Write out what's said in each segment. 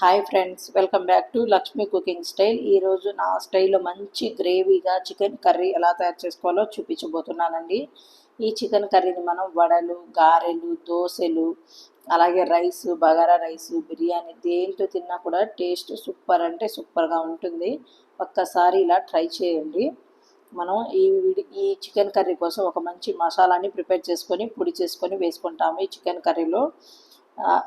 Hi friends welcome back to Lakshmi cooking style ఈరోజు నా స్టైల్లో మంచి గ్రేవీగా చికెన్ కర్రీ ఎలా తయారు చేసుకోవాలో చూపించబోతున్నానండి. ఈ చికెన్ కర్రీని మనం వడలు గారెలు దోశలు అలాగే రైస్ బగారా రైస్ బిర్యానీ దేంతో తిన్నా కూడా టేస్ట్ సూపర్ అంటే సూపర్గా ఉంటుంది. ఒక్కసారి ఇలా ట్రై చేయండి. మనం ఈ ఈ చికెన్ కర్రీ కోసం ఒక మంచి మసాలాని ప్రిపేర్ చేసుకొని పొడి చేసుకొని వేసుకుంటాము ఈ చికెన్ కర్రీలో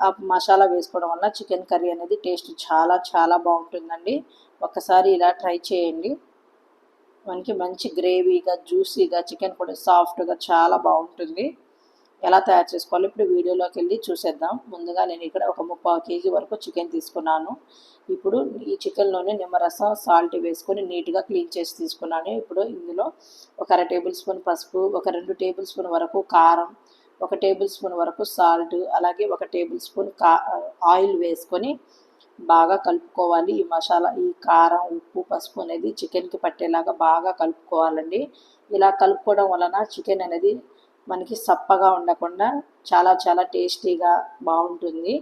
ఆ మసాలా వేసుకోవడం వల్ల చికెన్ కర్రీ అనేది టేస్ట్ చాలా చాలా బాగుంటుందండి. ఒక్కసారి ఇలా ట్రై చేయండి. మనకి మంచి గ్రేవీగా జ్యూసీగా చికెన్ కూడా సాఫ్ట్గా చాలా బాగుంటుంది. ఎలా తయారు చేసుకోవాలి ఇప్పుడు వీడియోలోకి వెళ్ళి చూసేద్దాం. ముందుగా నేను ఇక్కడ ఒక ముప్పై కేజీ వరకు చికెన్ తీసుకున్నాను. ఇప్పుడు ఈ చికెన్లోనే నిమ్మరసం సాల్ట్ వేసుకొని నీట్గా క్లీన్ చేసి తీసుకున్నాను. ఇప్పుడు ఇందులో ఒక అర టేబుల్ స్పూన్ పసుపు ఒక రెండు టేబుల్ స్పూన్ వరకు కారం ఒక టేబుల్ స్పూన్ వరకు సాల్ట్ అలాగే ఒక టేబుల్ స్పూన్ కా ఆయిల్ వేసుకొని బాగా కలుపుకోవాలి. ఈ మసాలా ఈ కారం ఉప్పు పసుపు అనేది చికెన్కి పట్టేలాగా బాగా కలుపుకోవాలండి. ఇలా కలుపుకోవడం వలన చికెన్ అనేది మనకి సప్పగా ఉండకుండా చాలా చాలా టేస్టీగా బాగుంటుంది.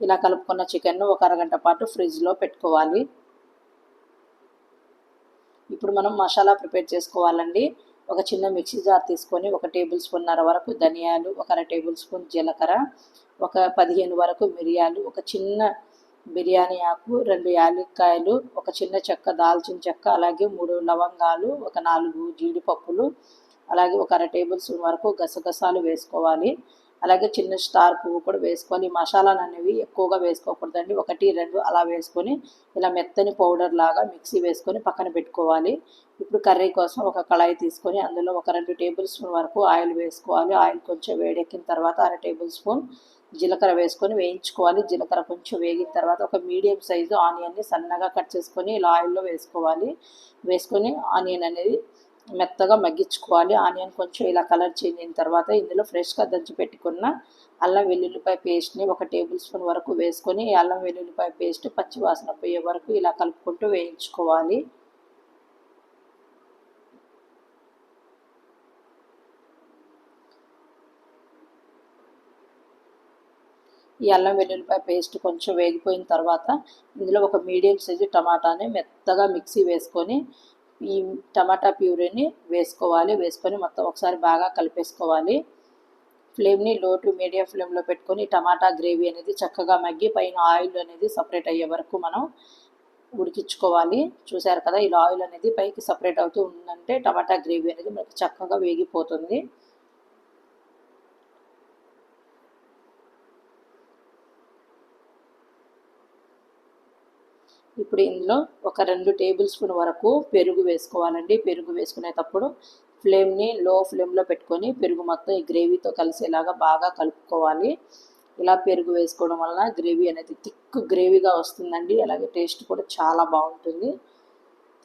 ఇలా కలుపుకున్న చికెన్ను ఒక అరగంట పాటు ఫ్రిడ్జ్లో పెట్టుకోవాలి. ఇప్పుడు మనం మసాలా ప్రిపేర్ చేసుకోవాలండి. ఒక చిన్న మిక్సీ జార్ తీసుకొని ఒక టేబుల్ స్పూన్నర వరకు ధనియాలు ఒక అర టేబుల్ స్పూన్ జీలకర్ర ఒక పదిహేను వరకు మిరియాలు ఒక చిన్న బిర్యానీ ఆకు రెండు యాలక్కాయలు ఒక చిన్న చెక్క దాల్చిన చెక్క అలాగే మూడు లవంగాలు ఒక నాలుగు జీడిపప్పులు అలాగే ఒక అర టేబుల్ స్పూన్ వరకు గసగసాలు వేసుకోవాలి. అలాగే చిన్న స్టార్ పువ్వు కూడా వేసుకోవాలి మసాలాలు అనేవి ఎక్కువగా వేసుకోకూడదండి. ఒకటి రెండు అలా వేసుకొని ఇలా మెత్తని పౌడర్ లాగా మిక్సీ వేసుకొని పక్కన పెట్టుకోవాలి. ఇప్పుడు కర్రీ కోసం ఒక కళాయి తీసుకొని అందులో ఒక రెండు టేబుల్ స్పూన్ వరకు ఆయిల్ వేసుకోవాలి. ఆయిల్ కొంచెం వేడెక్కిన తర్వాత అర టేబుల్ స్పూన్ జీలకర్ర వేసుకొని వేయించుకోవాలి. జీలకర్ర కొంచెం వేగిన తర్వాత ఒక మీడియం సైజు ఆనియన్ని సన్నగా కట్ చేసుకొని ఇలా ఆయిల్లో వేసుకోవాలి. వేసుకొని ఆనియన్ అనేది మెత్తగా మగ్గించుకోవాలి. ఆనియన్ కొంచెం ఇలా కలర్ చేంజ్ అయిన తర్వాత ఇందులో ఫ్రెష్గా దంచి పెట్టుకున్న అల్లం వెల్లుల్లిపాయ పేస్ట్ని ఒక టేబుల్ స్పూన్ వరకు వేసుకొని అల్లం వెల్లుల్లిపాయ పేస్ట్ పచ్చి వాసన పోయే వరకు ఇలా కలుపుకుంటూ వేయించుకోవాలి. ఈ అల్లం వెల్లుల్లిపాయ పేస్ట్ కొంచెం వేగిపోయిన తర్వాత ఇందులో ఒక మీడియం సైజు టమాటాని మెత్తగా మిక్సీ వేసుకొని ఈ టమాటా ప్యూరీని వేసుకోవాలి. వేసుకొని మొత్తం ఒకసారి బాగా కలిపేసుకోవాలి. ఫ్లేమ్ని లో టు మీడియం ఫ్లేమ్లో పెట్టుకొని టమాటా గ్రేవీ అనేది చక్కగా మగ్గి పైన ఆయిల్ అనేది సపరేట్ అయ్యే వరకు మనం ఉడికించుకోవాలి. చూసారు కదా ఇలా ఆయిల్ అనేది పైకి సపరేట్ అవుతూ ఉందంటే టమాటా గ్రేవీ అనేది మనకి చక్కగా వేగిపోతుంది. ఇప్పుడు ఇందులో ఒక రెండు టేబుల్ స్పూన్ వరకు పెరుగు వేసుకోవాలండి. పెరుగు వేసుకునేటప్పుడు ఫ్లేమ్ని లో ఫ్లేమ్లో పెట్టుకొని పెరుగు మొత్తం ఈ గ్రేవీతో కలిసేలాగా బాగా కలుపుకోవాలి. ఇలా పెరుగు వేసుకోవడం వలన గ్రేవీ అనేది థిక్ గ్రేవీగా వస్తుందండి. అలాగే టేస్ట్ కూడా చాలా బాగుంటుంది.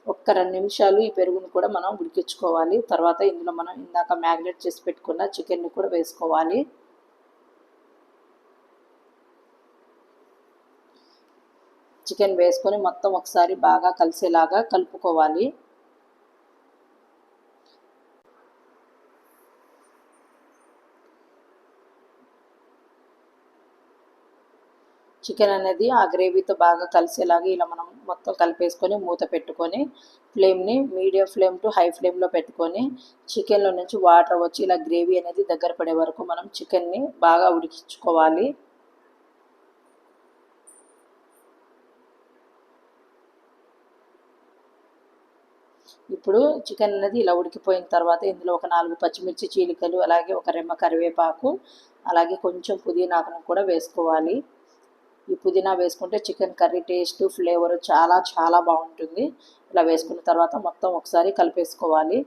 ఒక్క రెండు నిమిషాలు ఈ పెరుగుని కూడా మనం ఉడికించుకోవాలి. తర్వాత ఇందులో మనం ఇందాక మ్యాగ్నేట్ చేసి పెట్టుకున్న చికెన్ని కూడా వేసుకోవాలి. చికెన్ వేసుకొని మొత్తం ఒకసారి బాగా కలిసేలాగా కలుపుకోవాలి. చికెన్ అనేది ఆ గ్రేవీతో బాగా కలిసేలాగా ఇలా మనం మొత్తం కలిపేసుకొని మూత పెట్టుకొని ఫ్లేమ్ని మీడియం ఫ్లేమ్ టు హై ఫ్లేమ్లో పెట్టుకొని చికెన్లో నుంచి వాటర్ వచ్చి ఇలా గ్రేవీ అనేది దగ్గర పడే వరకు మనం చికెన్ని బాగా ఉడికించుకోవాలి. ఇప్పుడు చికెన్ అనేది ఇలా ఉడికిపోయిన తర్వాత ఇందులో ఒక నాలుగు పచ్చిమిర్చి చీలికలు అలాగే ఒక రెమ్మ కరివేపాకు అలాగే కొంచెం పుదీనాకును కూడా వేసుకోవాలి. ఈ పుదీనా వేసుకుంటే చికెన్ కర్రీ టేస్ట్ ఫ్లేవర్ చాలా చాలా బాగుంటుంది. ఇలా వేసుకున్న తర్వాత మొత్తం ఒకసారి కలిపేసుకోవాలి.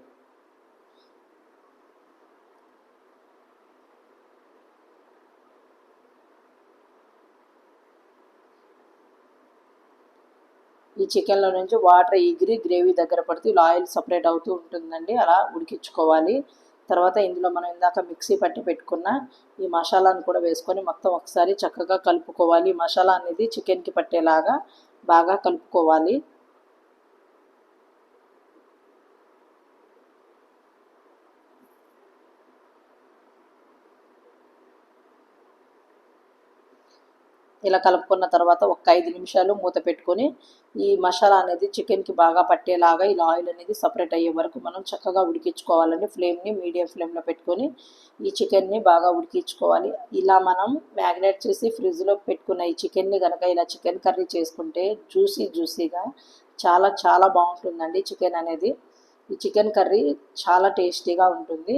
ఈ చికెన్లో నుంచి వాటర్ ఎగిరి గ్రేవీ దగ్గర పడితే ఇలా ఆయిల్ సపరేట్ అవుతూ ఉంటుందండి. అలా ఉడికించుకోవాలి. తర్వాత ఇందులో మనం ఇందాక మిక్సీ పట్టి పెట్టుకున్న ఈ మసాలాను కూడా వేసుకొని మొత్తం ఒకసారి చక్కగా కలుపుకోవాలి. మసాలా అనేది చికెన్కి పట్టేలాగా బాగా కలుపుకోవాలి. ఇలా కలుపుకున్న తర్వాత ఒక ఐదు నిమిషాలు మూత పెట్టుకొని ఈ మసాలా అనేది చికెన్కి బాగా పట్టేలాగా ఇలా ఆయిల్ అనేది సపరేట్ అయ్యే వరకు మనం చక్కగా ఉడికించుకోవాలండి. ఫ్లేమ్ని మీడియం ఫ్లేమ్లో పెట్టుకొని ఈ చికెన్ని బాగా ఉడికించుకోవాలి. ఇలా మనం మ్యాగ్నేట్ చేసి ఫ్రిడ్జ్లో పెట్టుకున్న ఈ చికెన్ని కనుక ఇలా చికెన్ కర్రీ చేసుకుంటే జ్యూసీ జ్యూసీగా చాలా చాలా బాగుంటుందండి చికెన్ అనేది. ఈ చికెన్ కర్రీ చాలా టేస్టీగా ఉంటుంది.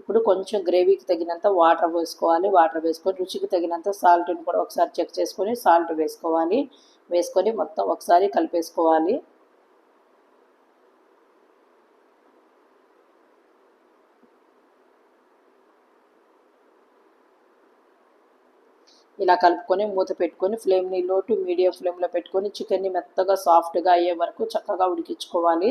ఇప్పుడు కొంచెం గ్రేవీకి తగినంత వాటర్ వేసుకోవాలి. వాటర్ వేసుకొని రుచికి తగినంత సాల్ట్ని కూడా ఒకసారి చెక్ చేసుకొని సాల్ట్ వేసుకోవాలి. వేసుకొని మొత్తం ఒకసారి కలిపేసుకోవాలి. ఇలా కలుపుకొని మూత పెట్టుకొని ఫ్లేమ్ని లో టు మీడియం ఫ్లేమ్లో పెట్టుకొని చికెన్ని మెత్తగా సాఫ్ట్గా అయ్యే వరకు చక్కగా ఉడికించుకోవాలి.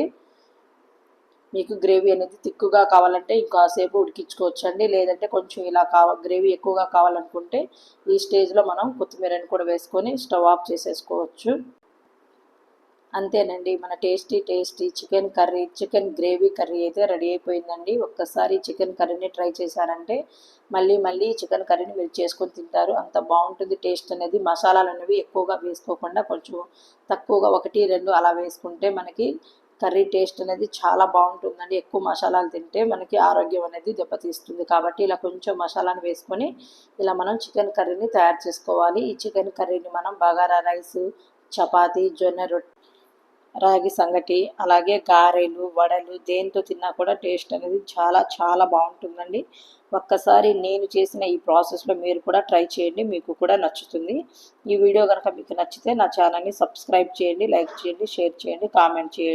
మీకు గ్రేవీ అనేది తిక్కుగా కావాలంటే ఇంకాసేపు ఉడికించుకోవచ్చండి. లేదంటే కొంచెం ఇలా కావ గ్రేవీ ఎక్కువగా కావాలనుకుంటే ఈ స్టేజ్లో మనం కొత్తిమీరని కూడా వేసుకొని స్టవ్ ఆఫ్ చేసేసుకోవచ్చు. అంతేనండి. మన tasty tasty chicken curry chicken gravy curry అయితే రెడీ అయిపోయిందండి. ఒక్కసారి చికెన్ కర్రీని ట్రై చేశారంటే మళ్ళీ మళ్ళీ చికెన్ కర్రీని మీరు చేసుకొని తింటారు. అంత బాగుంటుంది టేస్ట్ అనేది. మసాలాలు అనేవి ఎక్కువగా వేసుకోకుండా కొంచెం తక్కువగా ఒకటి రెండు అలా వేసుకుంటే మనకి కర్రీ టేస్ట్ అనేది చాలా బాగుంటుందండి. ఎక్కువ మసాలాలు తింటే మనకి ఆరోగ్యం అనేది దెబ్బతీస్తుంది. కాబట్టి ఇలా కొంచెం మసాలాను వేసుకొని ఇలా మనం చికెన్ కర్రీని తయారు చేసుకోవాలి. ఈ చికెన్ కర్రీని మనం బగారా రైస్ చపాతి జొన్న రొట్టె రాగి సంగటి అలాగే గారెలు వడలు దేంతో తిన్నా కూడా టేస్ట్ అనేది చాలా చాలా బాగుంటుందండి. ఒక్కసారి నేను చేసిన ఈ ప్రాసెస్లో మీరు కూడా ట్రై చేయండి. మీకు కూడా నచ్చుతుంది. ఈ వీడియో కనుక మీకు నచ్చితే నా ఛానల్ని సబ్స్క్రైబ్ చేయండి లైక్ చేయండి షేర్ చేయండి కామెంట్ చేయండి.